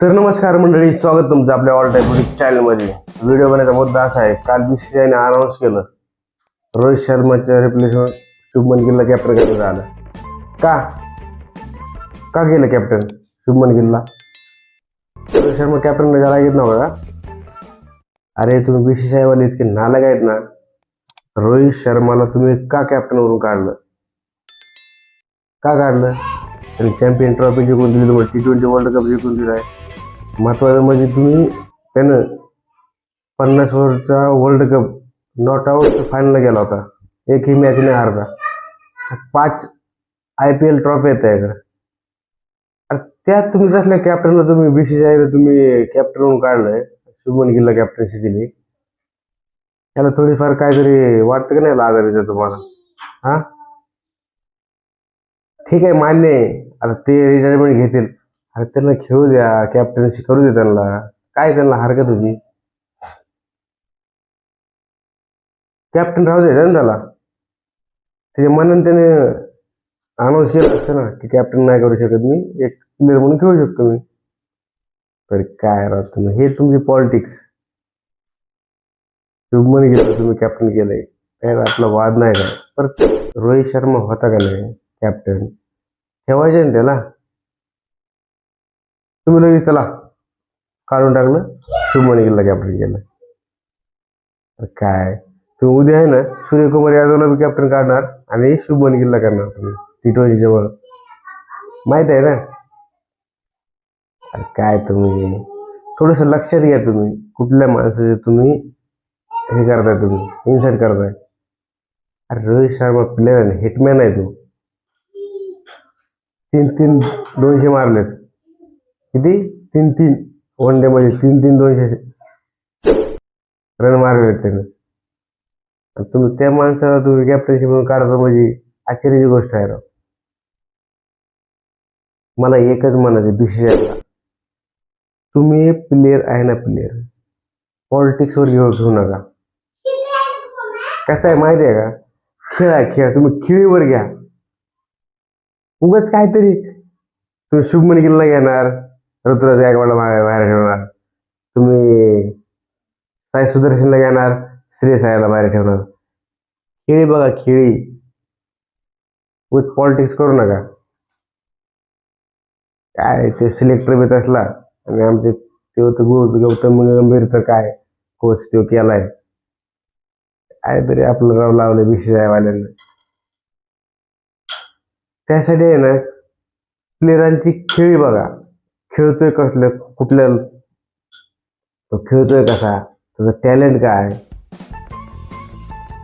तर नमस्कार मंडळी स्वागत तुमचं आपल्या ऑल टाईम चॅनलमध्ये व्हिडिओ बनायचा मुद्दा असा आहे काल बी सी आयने अनाऊन्स केलं. रोहित शर्माच्या रिप्लेसमेंट शुभमन गिलला कॅप्टन करण्यात आलं. का? का केलं कॅप्टन शुभमन गिलला? रोहित शर्मा कॅप्टन झाला घेत नव्हता का? अरे तुम्ही बी सी वाले इतके नालायक आहेत ना. रोहित शर्माला तुम्ही का कॅप्टनवरून काढलं? का काढलं? त्यांनी चॅम्पियन ट्रॉफी जिंकून दिली तुम्हाला टी ट्वेंटी वर्ल्ड कप जिंकून दिला आहे महत्वाचं म्हणजे तुम्ही त्यानं पन्नास ओव्हरचा वर्ल्ड कप नॉट आऊट फायनलला गेला होता. एकही मॅच नाही हारला. पाच आय पी एल ट्रॉफी आहेत त्याकडे त्यात तुम्ही कसल्या कॅप्टनला तुम्ही बी सी तुम्ही कॅप्टन म्हणून काढलंय. शुभमन गिलला कॅप्टनशी दिली. त्याला थोडीफार काहीतरी वाटतं का नाही लाजारीचं तुम्हाला? हा? ठीक आहे मान्य आहे. आता ते रिटायरमेंट घेतील. अरे त्यांना खेळू द्या कॅप्टनशी करू दे त्यांना. काय त्यांना हरकत होती? कॅप्टन राहू दे ना त्याला. त्याच्या मनाने त्याने अनाऊन्स केलं असतं ना की कॅप्टन नाही करू शकत मी एक प्लेअर म्हणून खेळू शकतो मी. तर काय राहत तुम्ही हे तुमची पॉलिटिक्स शुभमन गेलं तुम्ही कॅप्टन केलंय. काय आपला वाद नाही काय पर रोहित शर्मा होता का नाही कॅप्टन ठेवायचे ना त्याला? तुम्ही लगेच त्याला काढून टाकलं. शुभमन गिलला कॅप्टन केलं तर काय? तुम्ही उद्या आहे ना सूर्यकुमार यादवला बी कॅप्टन काढणार आणि शुभमन गिल्ला करणार तुम्ही. टी ट्वेंटी जवळ माहीत आहे ना? अरे काय तुम्ही? थोडस लक्षात घ्या तुम्ही. कुठल्या माणसाचे तुम्ही हे करताय तुम्ही? इन्सर्ट करताय. अरे रोहित शर्मा प्लेअर आहे हिटमॅन आहे तो. तीन तीन दोनशे मारलेत. किती? तीन तीन वन डे मध्ये तीन तीन दोनशे रन मारले त्याने. तुम्ही त्या माणसाला तुम्ही कॅप्टनशिप म्हणून काढतो म्हणजे आश्चर्याची गोष्ट आहे राव. मला एकच म्हणायचं बीसीसीआयला तुम्ही प्लेअर आहे ना प्लेअर पॉलिटिक्सवर घेऊन घेऊ नका. कसं आहे माहिती आहे का? खेळ आहे खेळ. तुम्ही खेळीवर घ्या. उगाच काहीतरी तुम्ही शुभमन गिल्ला घेणार. ऋतुराज गायकवाडला बाहेर ठेवणार तुम्ही साई सुदर्शनला घेणार श्री आयला बाहेर ठेवणार. खेळी बघा खेळी. विथ पॉलिटिक्स करू नका. काय ते सिलेक्टर बी असला आणि आमचे ते होतं गौतम गंभीर तर काय कोच तो केलाय. तरी आपलं राव लावलं बीसीसीआय साहेबवाल्यांना. त्यासाठी आहे ना प्लेयरांची खेळी बघा. खेळतोय कसलं कुठल्या तो खेळतोय कसा? त्याचं टॅलेंट काय?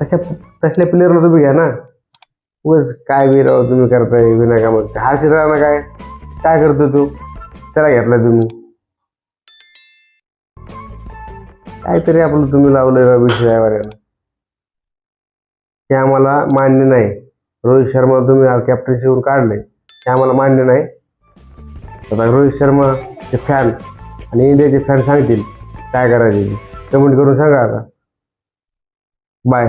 तशा तसल्या प्लेअरला तुम्ही घ्या ना. उगाच काय बी तुम्ही करताय विनाकामत हा चित्रांना काय? काय करतो तू? त्याला घेतला तुम्ही. काहीतरी आपलं तुम्ही लावलंय रवी विषय ते आम्हाला मान्य नाही. रोहित शर्मा तुम्ही कॅप्टन्सीवरून काढले ते आम्हाला मान्य नाही. आता रोहित शर्माचे फॅन आणि इंडियाचे फॅन सांगतील काय करायचे कमेंट करून सांगा आता. बाय